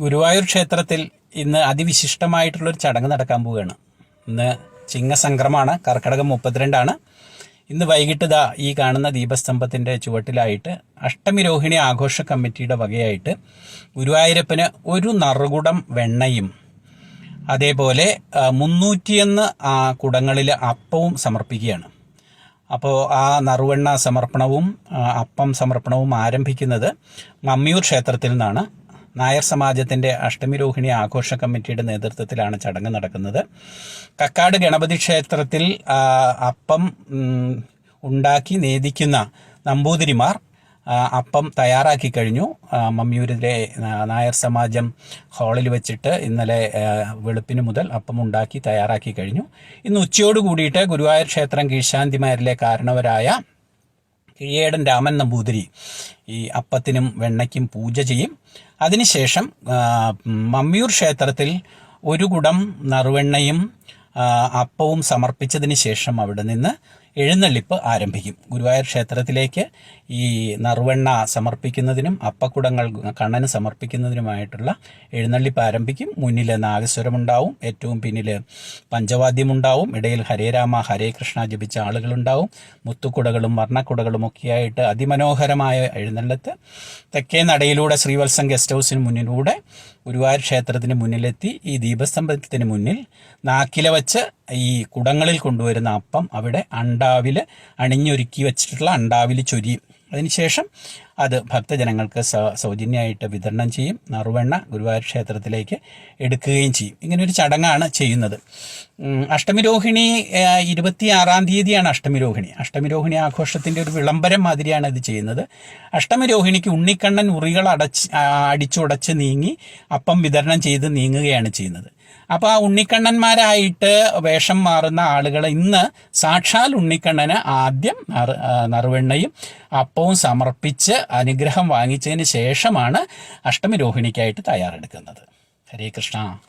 ഗുരുവായൂർ ക്ഷേത്രത്തിൽ ഇന്ന് അതിവിശിഷ്ടമായിട്ടുള്ളൊരു ചടങ്ങ് നടക്കാൻ പോവുകയാണ്. ഇന്ന് ചിങ്ങസംക്രമാണ് കർക്കടകം മുപ്പത്തിരണ്ടാണ്. ഇന്ന് വൈകിട്ട് ദാ ഈ കാണുന്ന ദീപസ്തംഭത്തിന്റെ ചുവട്ടിലായിട്ട് അഷ്ടമി രോഹിണി ആഘോഷ കമ്മിറ്റിയുടെ വകയായിട്ട് ഗുരുവായൂരപ്പന് ഒരു നറുകുടം വെണ്ണയും അതേപോലെ മുന്നൂറ്റിയൊന്ന് കുടങ്ങളിൽ അപ്പവും സമർപ്പിക്കുകയാണ്. അപ്പോൾ ആ നറുവെണ്ണ സമർപ്പണവും അപ്പം സമർപ്പണവും ആരംഭിക്കുന്നത് മമ്മിയൂർ ക്ഷേത്രത്തിൽ നിന്നാണ്. നായർ സമാജത്തിന്റെ അഷ്ടമിരോഹിണി ആഘോഷ കമ്മിറ്റിയുടെ നേതൃത്വത്തിലാണ് ചടങ്ങ് നടക്കുന്നത്. കക്കാട് ഗണപതി ക്ഷേത്രത്തിൽ അപ്പം ഉണ്ടാക്കി നേദിക്കുന്ന നമ്പൂതിരിമാർ അപ്പം തയ്യാറാക്കി കഴിഞ്ഞു. മമ്മിയൂരിലെ നായർ സമാജം ഹാളിൽ വെച്ചിട്ട് ഇന്നലെ വെളുപ്പിന് മുതൽ അപ്പം ഉണ്ടാക്കി തയ്യാറാക്കി കഴിഞ്ഞു. ഇന്ന് ഉച്ചയോട് കൂടിയിട്ട് ഗുരുവായൂർ ക്ഷേത്രം കീഴ്ശാന്തിമാരിലെ കാരണവരായ കിഴിയേടൻ രാമൻ നമ്പൂതിരി ഈ അപ്പത്തിനും വെണ്ണയ്ക്കും പൂജ ചെയ്യും. അതിനുശേഷം മമ്മിയൂർ ക്ഷേത്രത്തിൽ ഒരു കുടം നറുവെണ്ണയും അപ്പവും സമർപ്പിച്ചതിന് ശേഷം അവിടെ നിന്ന് എഴുന്നള്ളിപ്പ് ആരംഭിക്കും. ഗുരുവായൂർ ക്ഷേത്രത്തിലേക്ക് ഈ നറുവെണ്ണ സമർപ്പിക്കുന്നതിനും അപ്പക്കുടങ്ങൾ കണ്ണന് സമർപ്പിക്കുന്നതിനുമായിട്ടുള്ള എഴുന്നള്ളിപ്പ് ആരംഭിക്കും. മുന്നിൽ നാഗസ്വരമുണ്ടാവും. ഏറ്റവും പിന്നിൽ പഞ്ചവാദ്യമുണ്ടാവും. ഇടയിൽ ഹരേ രാമ ഹരേ കൃഷ്ണ ജപിച്ച ആളുകളുണ്ടാവും. മുത്തുക്കുടകളും വർണക്കുടകളും ഒക്കെയായിട്ട് അതിമനോഹരമായ എഴുന്നള്ളത്ത്. തെക്കേ നടയിലൂടെ ശ്രീവത്സം ഗസ്റ്റ് ഹൗസിന് മുന്നിലൂടെ ഗുരുവായൂർ ക്ഷേത്രത്തിന് മുന്നിലെത്തി. ഈ ദീപസ്തംഭത്തിന് മുന്നിൽ നാക്കില വച്ച് ഈ കുടങ്ങളിൽ കൊണ്ടുവരുന്ന അപ്പം അവിടെ അണ്ടാവിൽ അണിഞ്ഞൊരുക്കി വെച്ചിട്ടുള്ള അണ്ടാവിൽ ചൊരിയും. അതിനുശേഷം അത് ഭക്തജനങ്ങൾക്ക് സൗജന്യമായിട്ട് വിതരണം ചെയ്യും. നറുവെണ്ണ ഗുരുവായൂർ ക്ഷേത്രത്തിലേക്ക് എടുക്കുകയും ചെയ്യും. ഇങ്ങനെ ഒരു ചടങ്ങാണ് ചെയ്യുന്നത്. അഷ്ടമി അഷ്ടമിരോഹിണി ഇരുപത്തി ഇരുപത്തിയാറാം തീയതിയാണ് അഷ്ടമിരോഹിണി. അഷ്ടമിരോഹിണി ആഘോഷത്തിന്റെ ഒരു വിളംബരം മാതിരിയാണ് ഇത് ചെയ്യുന്നത്. അഷ്ടമിരോഹിണിക്ക് ഉണ്ണിക്കണ്ണൻ ഉറികൾ അടച്ച് അടിച്ചുടച്ച് നീങ്ങി അപ്പം വിതരണം ചെയ്ത് നീങ്ങുകയാണ് ചെയ്യുന്നത്. അപ്പോൾ ആ ഉണ്ണിക്കണ്ണന്മാരായിട്ട് വേഷം മാറുന്ന ആളുകൾ ഇന്ന് സാക്ഷാൽ ഉണ്ണിക്കണ്ണന് ആദ്യം നറു നറുവെണ്ണയും അപ്പവും സമർപ്പിച്ച് അനുഗ്രഹം വാങ്ങിച്ചതിന് ശേഷമാണ് അഷ്ടമി രോഹിണിക്കായിട്ട് തയ്യാറെടുക്കുന്നത്. ഹരേ കൃഷ്ണ.